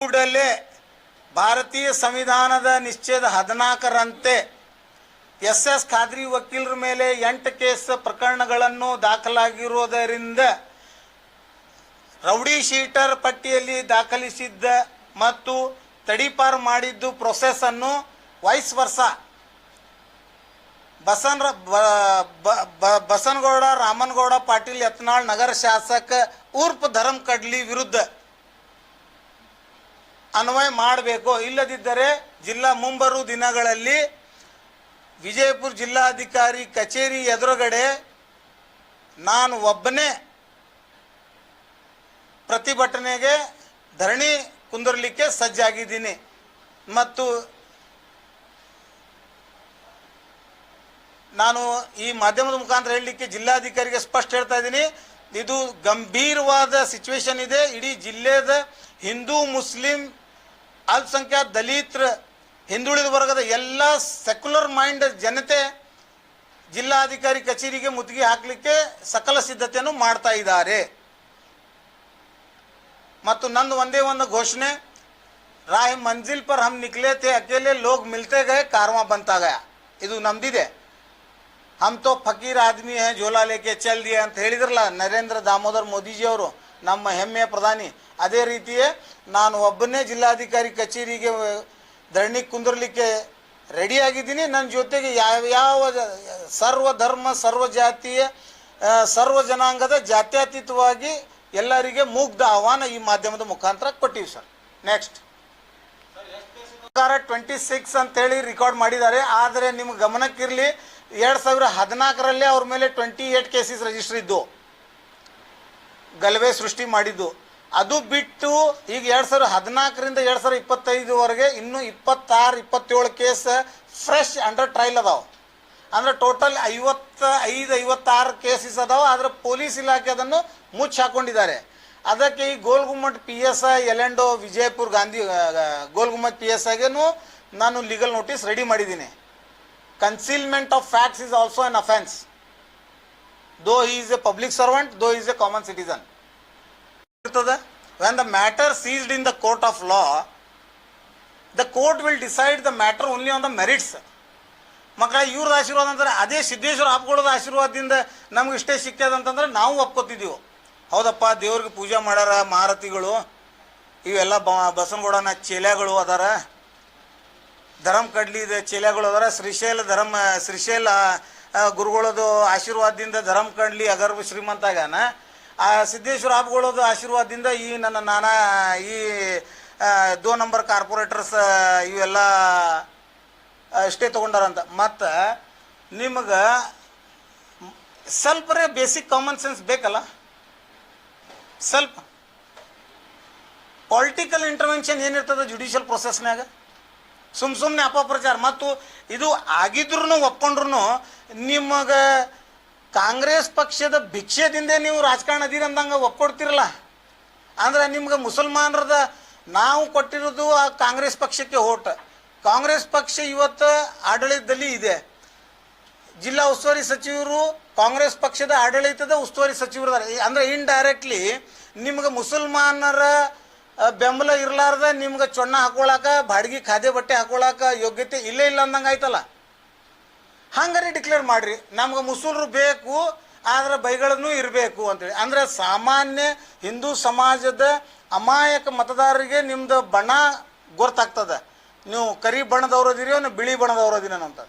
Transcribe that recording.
ಕೂಡಲೇ ಭಾರತೀಯ ಸಂವಿಧಾನದ ನಿಶ್ಚಯದ ಹದಿನಾಲ್ಕರಂತೆ ಎಸ್ ಎಸ್ ಖಾದ್ರಿ ವಕೀಲರ ಮೇಲೆ ಎಂಟು ಕೇಸ್ ಪ್ರಕರಣಗಳನ್ನು ದಾಖಲಾಗಿರುವುದರಿಂದ ರೌಡಿ ಶೀಟರ್ ಪಟ್ಟಿಯಲ್ಲಿ ದಾಖಲಿಸಿದ್ದ ಮತ್ತು ತಡಿಪಾರ್ ಮಾಡಿದ್ದು ಪ್ರೊಸೆಸ್ ಅನ್ನು ವೈಸ್ ವರ್ಷ ಬಸನ್ ಬಸನಗೌಡ, ರಾಮನಗೌಡ, ಪಾಟೀಲ್ ಯತ್ನಾಳ್ ನಗರ ಶಾಸಕ ಉರ್ಪ್ ಧರಮ್ ಕಡ್ಲಿ ವಿರುದ್ಧ. ಅನ್ವಯ ಮಾಡಬೇಕು. ಇಲ್ಲದಿದ್ದರೆ ಜಿಲ್ಲಾ ಮುಂಬರುವ ದಿನಗಳಲ್ಲಿ ವಿಜಯಪುರ ಜಿಲ್ಲಾಧಿಕಾರಿ ಕಚೇರಿ ಎದುರುಗಡೆ ನಾನು ಒಬ್ಬನೇ ಪ್ರತಿಭಟನೆಗೆ ಧರಣಿ ಕುಂದಿರಲಿಕ್ಕೆ ಸಜ್ಜಾಗಿದ್ದೀನಿ. ಮತ್ತು ನಾನು ಈ ಮಾಧ್ಯಮದ ಮುಖಾಂತರ ಹೇಳಲಿಕ್ಕೆ ಜಿಲ್ಲಾಧಿಕಾರಿಗೆ ಸ್ಪಷ್ಟ ಹೇಳ್ತಾ ಇದ್ದೀನಿ. ಇದು ಗಂಭೀರವಾದ ಸಿಚುವೇಶನ್ ಇದೆ. ಇಡೀ ಜಿಲ್ಲೆದ ಹಿಂದೂ, ಮುಸ್ಲಿಂ ಅಲ್ಪಸಂಖ್ಯಾತ ದಲಿತರ ಹಿಂದುಳಿದ ವರ್ಗದ ಎಲ್ಲ ಸೆಕ್ಯುಲರ್ ಮೈಂಡ್ ಜನತೆ ಜಿಲ್ಲಾಧಿಕಾರಿ ಕಚೇರಿಗೆ ಮುತ್ತಿಗೆ ಹಾಕಲಿಕ್ಕೆ ಸಕಲ ಸಿದ್ಧತೆಯನ್ನು ಮಾಡ್ತಾ ಇದ್ದಾರೆ. ಮತ್ತು ನಂದು ಒಂದೇ ಒಂದು ಘೋಷಣೆ ರಾಯ್ ಮಂಜಿಲ್ ಪರ್ ಹಮ್ ನಿಕ್ಲೆ ತೇ ಅಕೇಲೆ ಲೋಗ್ ಮಿಲ್ತೆ ಗಯ, ಕಾರ್ವಾ ಬಂತ ಗಯ. ಇದು ನಮ್ದಿದೆ. ಹಮ್ ತೋ ಫಕೀರ್ ಆದ್ಮಿ ಹೇ ಜೋಲಾ ಲೇಕೆ ಚಲ್ ದಿಯಾ ಅಂತ ಹೇಳಿದ್ರಲ್ಲ ನರೇಂದ್ರ ದಾಮೋದರ್ ಮೋದಿಜಿಯವರು ನಮ್ಮ ಹೆಮ್ಮೆಯ ಪ್ರಧಾನಿ. ಅದೇ ರೀತಿಯೇ ನಾನು ಒಬ್ಬನೇ ಜಿಲ್ಲಾಧಿಕಾರಿ ಕಚೇರಿಗೆ ಧರಣಿ ಕುಂದರ್ಲಿಕ್ಕೆ ರೆಡಿಯಾಗಿದ್ದೀನಿ ನನ್ನ ಜೊತೆಗೆ ಯಾವ ಯಾವ ಸರ್ವ ಧರ್ಮ, ಸರ್ವ ಜಾತಿಯ ಸರ್ವ ಜನಾಂಗದ ಜಾತ್ಯತೀತವಾಗಿ ಎಲ್ಲರಿಗೆ ಮುಗ್ಧ ಆಹ್ವಾನ ಈ ಮಾಧ್ಯಮದ ಮುಖಾಂತರ ಕೊಟ್ಟಿವಿ ಸರ್. ನೆಕ್ಸ್ಟ್ ಸರ್ಕಾರ ಟ್ವೆಂಟಿ ಸಿಕ್ಸ್ ಅಂತೇಳಿ ರೆಕಾರ್ಡ್ ಮಾಡಿದ್ದಾರೆ. ಆದರೆ ನಿಮ್ಗೆ ಗಮನಕ್ಕಿರಲಿ, ಎರಡು ಸಾವಿರ ಹದಿನಾಲ್ಕರಲ್ಲೇ ಅವ್ರ ಮೇಲೆ ಟ್ವೆಂಟಿ ಏಟ್ ಕೇಸಸ್ ರಿಜಿಸ್ಟರ್ ಇದ್ದು. ಗಲಭೆ ಸೃಷ್ಟಿ ಮಾಡಿದ್ದು. ಅದು ಬಿಟ್ಟು ಈಗ ಎರಡು ಸಾವಿರ ಹದಿನಾಲ್ಕರಿಂದ ಎರಡು ಸಾವಿರ ಇಪ್ಪತ್ತೈದುವರೆಗೆ ಇನ್ನೂ ಇಪ್ಪತ್ತಾರು, ಇಪ್ಪತ್ತೇಳು ಕೇಸ್ ಫ್ರೆಶ್ ಅಂಡರ್ ಟ್ರಯಲ್ ಅದಾವ. ಅಂದ್ರೆ ಟೋಟಲ್ ಐವತ್ತ ಐದು, ಐವತ್ತಾರು ಕೇಸಸ್ ಅದಾವ. ಆದ್ರೆ ಪೊಲೀಸ್ ಇಲಾಖೆ ಅದನ್ನು ಮುಚ್ಚಿ ಹಾಕೊಂಡಿದ್ದಾರೆ. ಅದಕ್ಕೆ ಈ ಗೋಲ್ಗುಮ್ಮಟ್ ಪಿ ಎಸ್ ಐ ಎಲೆಂಡೋ ವಿಜಯಪುರ ಗಾಂಧಿ ಗೋಲ್ಗುಮ್ಮಟ್ ಪಿ ಎಸ್ ಐಗೇನು ನಾನು ಲೀಗಲ್ ನೋಟಿಸ್ ರೆಡಿ ಮಾಡಿದ್ದೀನಿ. Concealment of facts is also an offence though he is a public servant though is a common citizen ಇರ್ತದೆ? When the matter seized in the court of law the court will decide the matter only on the merits ಮಕ್ಕಳ ಇವ್ರದ್ದು ಆಶೀರ್ವಾದ ಅಂತಂದ್ರೆ ಅದೇ ಸಿದ್ದೇಶ್ವರ ಹಬ್ಕೊಳ್ಳೋದು ಆಶೀರ್ವಾದದಿಂದ ನಮ್ಗೆ ಇಷ್ಟೇ ಸಿಕ್ತದೆ ಅಂತಂದ್ರೆ ನಾವು ಒಪ್ಕೋತಿದ್ದೀವಿ. ಹೌದಪ್ಪ, ದೇವ್ರಿಗೆ ಪೂಜೆ ಮಾಡ್ಯಾರ ಮಾರತಿಗಳು, ಇವೆಲ್ಲ ಬ ಬಸನಗೌಡನ ಚೇಲೆಗಳು ಅದಾರ. ಧರಮ್ ಕಡ್ಲಿದ ಚೇಲೆಗಳು ಅದಾರ. ಶ್ರೀಶೈಲ ಧರ್ಮ ಶ್ರೀಶೈಲ ಗುರುಗಳದು ಆಶೀರ್ವಾದದಿಂದ ಧರಮ್ ಕಂಡ್ಲಿ ಶ್ರೀಮಂತ ಆಗ್ಯಾನ. ಆ ಸಿದ್ದೇಶ್ವರ ಆಪ್ಗಳದು ಆಶೀರ್ವಾದದಿಂದ ಈ ನನ್ನ ನಾನಾ ಈ ದೋ ನಂಬರ್ ಕಾರ್ಪೊರೇಟರ್ಸ್ ಇವೆಲ್ಲ ಅಷ್ಟೇ ತೊಗೊಂಡಾರಂತ. ಮತ್ತು ನಿಮಗೆ ಸ್ವಲ್ಪರೇ ಬೇಸಿಕ್ ಕಾಮನ್ ಸೆನ್ಸ್ ಬೇಕಲ್ಲ? ಸ್ವಲ್ಪ. ಪೊಲಿಟಿಕಲ್ ಇಂಟರ್ವೆನ್ಷನ್ ಏನಿರ್ತದೆ ಜುಡಿಷಿಯಲ್ ಪ್ರೊಸೆಸ್ನಾಗ ಸುಮ್ ಸುಮ್ಮನೆ ಅಪಪ್ರಚಾರ. ಮತ್ತು ಇದು ಆಗಿದ್ರು ಒಪ್ಕೊಂಡ್ರು ನಿಮಗೆ ಕಾಂಗ್ರೆಸ್ ಪಕ್ಷದ ಭಿಕ್ಷೆದಿಂದ ನೀವು ರಾಜಕಾರಣ ಅದೀರಿ ಅಂದಂಗೆ ಒಪ್ಕೊಡ್ತಿರಲ್ಲ. ಅಂದ್ರೆ ನಿಮ್ಗೆ ಮುಸಲ್ಮಾನರದ ನಾವು ಕೊಟ್ಟಿರೋದು ಆ ಕಾಂಗ್ರೆಸ್ ಪಕ್ಷಕ್ಕೆ ಓಟ್. ಕಾಂಗ್ರೆಸ್ ಪಕ್ಷ ಇವತ್ತು ಆಡಳಿತದಲ್ಲಿ ಇದೆ. ಜಿಲ್ಲಾ ಉಸ್ತುವಾರಿ ಸಚಿವರು ಕಾಂಗ್ರೆಸ್ ಪಕ್ಷದ ಆಡಳಿತದ ಉಸ್ತುವಾರಿ ಸಚಿವರು ಅಂದ್ರೆ ಇನ್ಡೈರೆಕ್ಟ್ಲಿ ನಿಮ್ಗೆ ಮುಸಲ್ಮಾನರ ಬೆಂಬಲ ಇರಲಾರ್ದ ನಿಮ್ಗೆ ಚೊಣ್ಣ ಹಾಕೊಳಕ, ಬಾಡಿಗೆ ಖಾದೆ ಬಟ್ಟೆ ಹಾಕೊಳಕ ಯೋಗ್ಯತೆ ಇಲ್ಲೇ ಇಲ್ಲ ಅಂದಂಗೆ ಆಯ್ತಲ್ಲ? ಹಂಗಾರೆ ಡಿಕ್ಲೇರ್ ಮಾಡ್ರಿ. ನಮ್ಗೆ ಮುಸುಲ್ರು ಬೇಕು, ಆದ್ರೆ ಬೈಗಳನ್ನು ಇರಬೇಕು ಅಂತೇಳಿ. ಅಂದ್ರೆ ಸಾಮಾನ್ಯ ಹಿಂದೂ ಸಮಾಜದ ಅಮಾಯಕ ಮತದಾರರಿಗೆ ನಿಮ್ದು ಬಣ್ಣ ಗೊತ್ತಾಗ್ತದೆ. ನೀವು ಕರಿ ಬಣ್ಣದವ್ರು ಅದಿರಿ ನೀವು ಬಿಳಿ ಬಣ್ಣದವ್ರು ಅದಿನ ಅಂತ